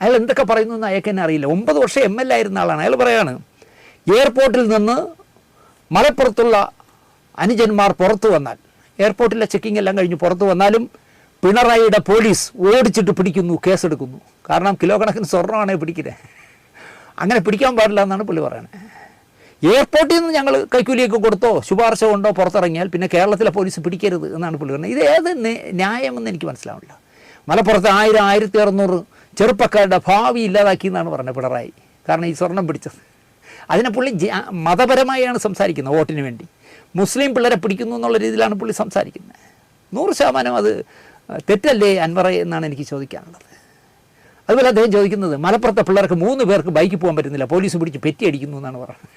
അയാൾ എന്തൊക്കെ പറയുന്നു എന്ന് അയാൾക്ക് തന്നെ അറിയില്ല. ഒമ്പത് വർഷം എം എൽ എ ആയിരുന്ന ആളാണ്. അയാൾ പറയാണ് എയർപോർട്ടിൽ നിന്ന് മലപ്പുറത്തുള്ള അനുജന്മാർ പുറത്തു വന്നാൽ എയർപോർട്ടിലെ ചെക്കിംഗ് എല്ലാം കഴിഞ്ഞ് പുറത്തു വന്നാലും പിണറായിയുടെ പോലീസ് ഓടിച്ചിട്ട് പിടിക്കുന്നു കേസെടുക്കുന്നു. കാരണം കിലോ കണക്കിന് സ്വർണമാണ് പിടിക്കുന്നത് അങ്ങനെ പിടിക്കാൻ പാടില്ല എന്നാണ് പുള്ളി പറയുന്നത് എയർപോർട്ടിൽ നിന്ന് ഞങ്ങൾ കൈക്കൂലിയൊക്കെ കൊടുത്തോ ശുപാർശ കൊണ്ടോ പുറത്തിറങ്ങിയാൽ പിന്നെ കേരളത്തിലെ പോലീസ് പിടിക്കരുത് എന്നാണ് പുള്ളി പറയുന്നത്. ഇത് ഏത് ന്യ- ന്യായമെന്ന് എനിക്ക് മനസ്സിലാവില്ല മലപ്പുറത്ത് ആയിരം ആയിരത്തി അറുന്നൂറ് ചെറുപ്പക്കാരുടെ ഭാവി ഇല്ലാതാക്കി എന്നാണ് പറഞ്ഞത് പിണറായി. കാരണം ഈ സ്വർണം പിടിച്ചത്. അതിനെ പുള്ളി മതപരമായാണ് സംസാരിക്കുന്നത് വോട്ടിന് വേണ്ടി. മുസ്ലിം പിള്ളേരെ പിടിക്കുന്നു എന്നുള്ള രീതിയിലാണ് പുള്ളി സംസാരിക്കുന്നത്. നൂറ് ശതമാനം അത് തെറ്റല്ലേ അൻവറ എന്നാണ് എനിക്ക് ചോദിക്കാനുള്ളത്. അതുപോലെ അദ്ദേഹം ചോദിക്കുന്നത് മലപ്പുറത്തെ പിള്ളേർക്ക് മൂന്ന് പേർക്ക് ബൈക്കിൽ പോകാൻ പറ്റുന്നില്ല പോലീസ് പിടിച്ച് പെറ്റി അടിക്കുന്നു എന്നാണ് പറഞ്ഞത്.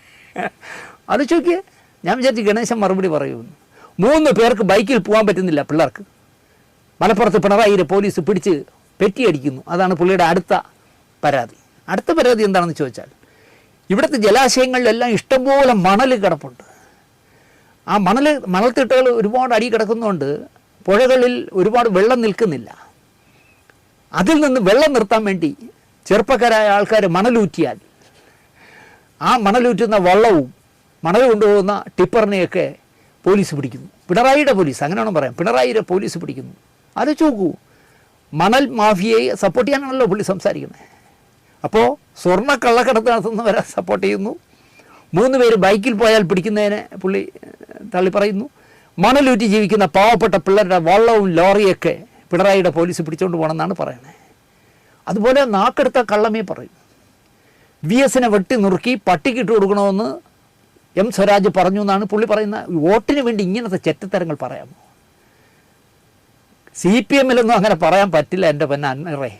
അത് ചോദിക്കുക ഞാൻ വിചാരിച്ചു ഗണേശൻ മറുപടി പറയുമെന്ന് മൂന്ന് പേർക്ക് ബൈക്കിൽ പോകാൻ പറ്റുന്നില്ല പിള്ളേർക്ക്. മലപ്പുറത്ത് പിണറായിയെ പോലീസ് പിടിച്ച് പെറ്റി അടിക്കുന്നു അതാണ് പുള്ളിയുടെ അടുത്ത പരാതി. അടുത്ത പരാതി എന്താണെന്ന് ചോദിച്ചാൽ ഇവിടുത്തെ ജലാശയങ്ങളിലെല്ലാം ഇഷ്ടംപോലെ മണൽ കിടപ്പുണ്ട്. ആ മണൽ മണൽത്തിട്ടകൾ ഒരുപാട് അടി കിടക്കുന്നതുകൊണ്ട് പുഴകളിൽ ഒരുപാട് വെള്ളം നിൽക്കുന്നില്ല. അതിൽ നിന്ന് വെള്ളം നിർത്താൻ വേണ്ടി ചെറുപ്പക്കാരായ ആൾക്കാർ മണലൂറ്റിയാൽ ആ മണലൂറ്റുന്ന വള്ളവും മണൽ കൊണ്ടുപോകുന്ന ടിപ്പറിനെയൊക്കെ പോലീസ് പിടിക്കുന്നു. പിണറായിയുടെ പോലീസ് അങ്ങനെയാണോ പറയാം? പിണറായിയുടെ പോലീസ് പിടിക്കുന്നു. ആലോചിച്ച് നോക്കൂ മണൽ മാഫിയയെ സപ്പോർട്ട് ചെയ്യാനാണല്ലോ പുള്ളി സംസാരിക്കുന്നത്. അപ്പോൾ സ്വർണ കള്ളക്കടത്ത് നടത്തുന്നവരെ സപ്പോർട്ട് ചെയ്യുന്നു. മൂന്ന് പേര് ബൈക്കിൽ പോയാൽ പിടിക്കുന്നതിനെ പുള്ളി തള്ളി പറയുന്നു. മണലൂറ്റി ജീവിക്കുന്ന പാവപ്പെട്ട പിള്ളേരുടെ വള്ളവും ലോറിയൊക്കെ പിണറായിയുടെ പോലീസ് പിടിച്ചുകൊണ്ട് പോകണമെന്നാണ് പറയുന്നത്. അതുപോലെ നാക്കെടുത്ത കള്ളമേ പറയും. വി എസിനെ വെട്ടി നുറുക്കി പട്ടിക്കിട്ട് കൊടുക്കണമെന്ന് എം സ്വരാജ് പറഞ്ഞു എന്നാണ് പുള്ളി പറയുന്ന വോട്ടിന് വേണ്ടി ഇങ്ങനത്തെ ചെറ്റത്തരങ്ങൾ പറയാമോ? സി പി എമ്മിലൊന്നും അങ്ങനെ പറയാൻ പറ്റില്ല എന്റെ പെണ്ണ അന്നറേ